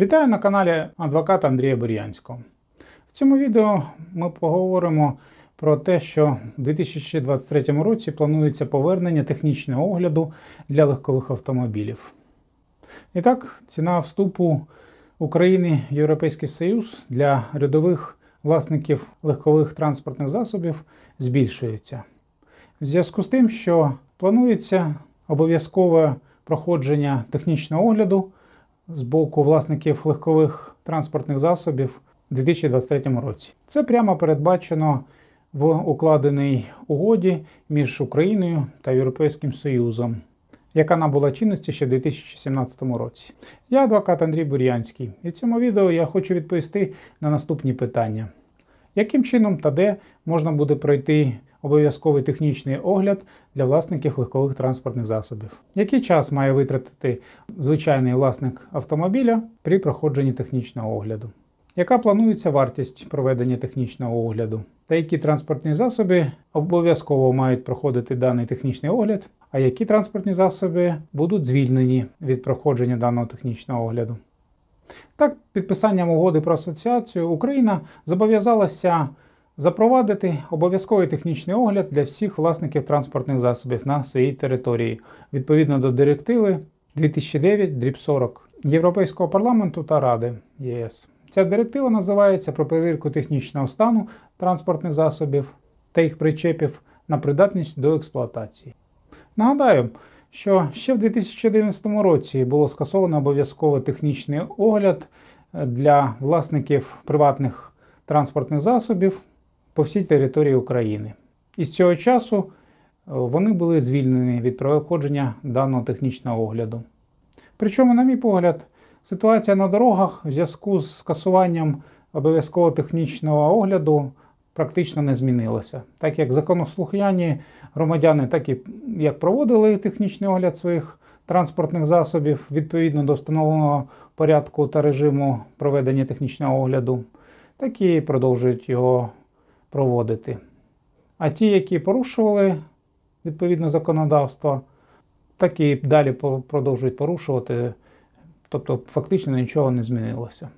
Вітаю на каналі адвоката Андрія Бур'янського. В цьому відео ми поговоримо про те, що в 2023 році планується повернення технічного огляду для легкових автомобілів. І так, ціна вступу України в Європейський Союз для рядових власників легкових транспортних засобів збільшується. В зв'язку з тим, що планується обов'язкове проходження технічного огляду з боку власників легкових транспортних засобів у 2023 році. Це прямо передбачено в укладеній угоді між Україною та Європейським Союзом, яка набула чинності ще в 2017 році. Я адвокат Андрій Бур'янський, і в цьому відео я хочу відповісти на наступні питання: яким чином та де можна буде пройти обов'язковий технічний огляд для власників легкових транспортних засобів? Який час має витратити звичайний власник автомобіля при проходженні технічного огляду? Яка планується вартість проведення технічного огляду? Та які транспортні засоби обов'язково мають проходити даний технічний огляд, а які транспортні засоби будуть звільнені від проходження даного технічного огляду? Так, підписанням угоди про асоціацію Україна зобов'язалася запровадити обов'язковий технічний огляд для всіх власників транспортних засобів на своїй території відповідно до директиви 2009-40 Європейського парламенту та Ради ЄС. Ця директива називається про перевірку технічного стану транспортних засобів та їх причепів на придатність до експлуатації. Нагадаю, що ще в 2011 році було скасовано обов'язковий технічний огляд для власників приватних транспортних засобів по всій території України. І з цього часу е, вони були звільнені від проходження даного технічного огляду. Причому, на мій погляд, ситуація на дорогах в зв'язку з скасуванням обов'язкового технічного огляду практично не змінилася. Так як законослухняні громадяни, так і як проводили технічний огляд своїх транспортних засобів відповідно до встановленого порядку та режиму проведення технічного огляду, так і продовжують його проводити. А ті, які порушували відповідно законодавство, так і далі продовжують порушувати, тобто фактично нічого не змінилося.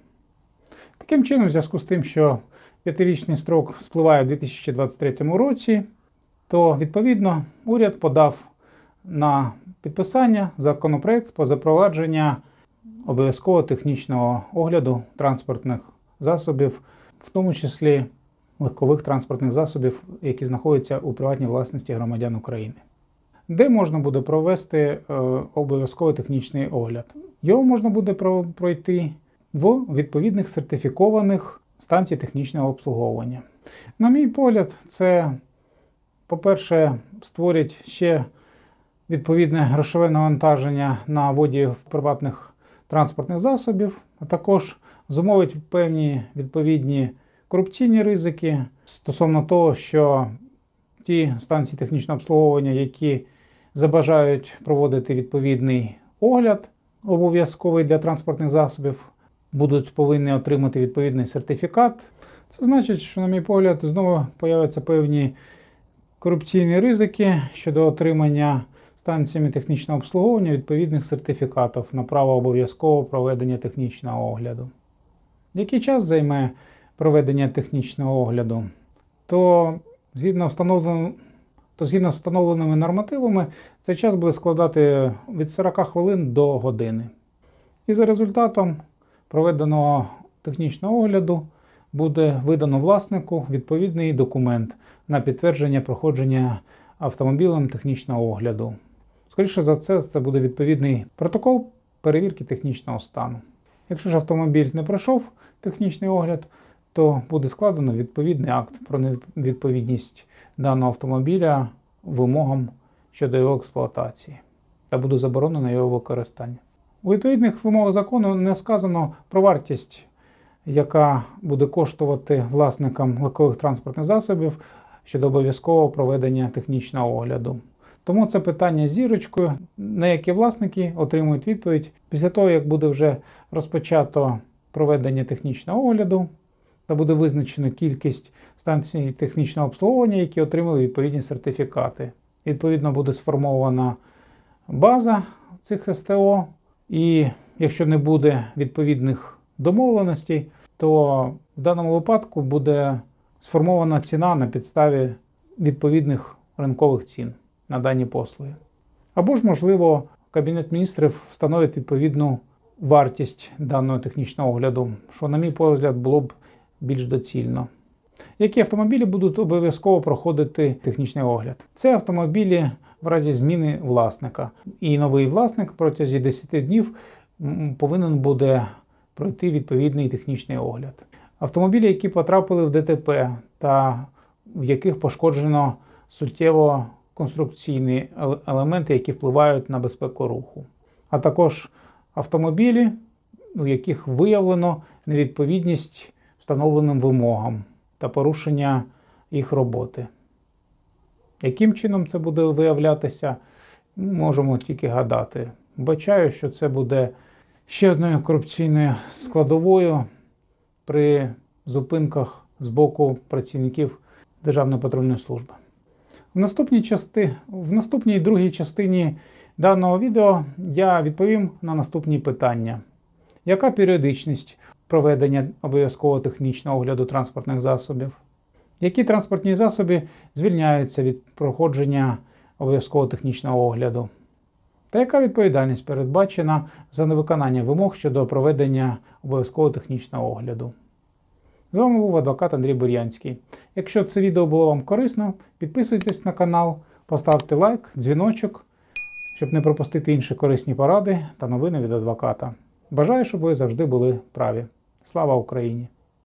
Таким чином, в зв'язку з тим, що п'ятирічний строк спливає в 2023 році, то відповідно уряд подав на підписання законопроект по запровадження обов'язкового технічного огляду транспортних засобів, в тому числі легкових транспортних засобів, які знаходяться у приватній власності громадян України. Де можна буде провести е, обов'язковий технічний огляд? Його можна буде пройти в відповідних сертифікованих станцій технічного обслуговування. На мій погляд, це, по-перше, створить ще відповідне грошове навантаження на водіїв приватних транспортних засобів, а також зумовить певні відповідні корупційні ризики стосовно того, що ті станції технічного обслуговування, які забажають проводити відповідний огляд обов'язковий для транспортних засобів, будуть повинні отримати відповідний сертифікат. Це значить, що, на мій погляд, знову появляться певні корупційні ризики щодо отримання станціями технічного обслуговування відповідних сертифікатів на право обов'язкового проведення технічного огляду. Який час займе проведення технічного огляду? То згідно встановленим, то згідно з встановленими нормативами, цей час буде складати від 40 хвилин до години. І за результатом проведеного технічного огляду буде видано власнику відповідний документ на підтвердження проходження автомобілем технічного огляду. Скоріше за це, це буде відповідний протокол перевірки технічного стану. Якщо ж автомобіль не пройшов технічний огляд, то буде складено відповідний акт про невідповідність даного автомобіля вимогам щодо його експлуатації та буде заборонено його використання. У відповідних вимогах закону не сказано про вартість, яка буде коштувати власникам легкових транспортних засобів щодо обов'язкового проведення технічного огляду. Тому це питання зірочкою, на яке власники отримують відповідь після того, як буде вже розпочато проведення технічного огляду та буде визначено кількість станцій технічного обслуговування, які отримали відповідні сертифікати. Відповідно, буде сформована база цих СТО, і якщо не буде відповідних домовленостей, то в даному випадку буде сформована ціна на підставі відповідних ринкових цін на дані послуги. Або ж, можливо, Кабінет міністрів встановить відповідну вартість даного технічного огляду, що, на мій погляд, було б більш доцільно. Які автомобілі будуть обов'язково проходити технічний огляд? Це автомобілі в разі зміни власника. І новий власник протягом 10 днів повинен буде пройти відповідний технічний огляд. Автомобілі, які потрапили в ДТП та в яких пошкоджено суттєво конструкційні елементи, які впливають на безпеку руху, а також автомобілі, у яких виявлено невідповідність встановленим вимогам та порушення їх роботи. Яким чином це буде виявлятися, можемо тільки гадати. Бачаю, що це буде ще одною корупційною складовою при зупинках з боку працівників Державної патрульної служби. В наступній, части... в наступній другій частині даного відео я відповім на наступні питання. Яка періодичність проведення обов'язкового технічного огляду транспортних засобів? Які транспортні засоби звільняються від проходження обов'язкового технічного огляду? Та яка відповідальність передбачена за невиконання вимог щодо проведення обов'язкового технічного огляду? З вами був адвокат Андрій Бур'янський. Якщо це відео було вам корисно, підписуйтесь на канал, поставте лайк, дзвіночок, щоб не пропустити інші корисні поради та новини від адвоката. Бажаю, щоб ви завжди були праві. Слава Україні!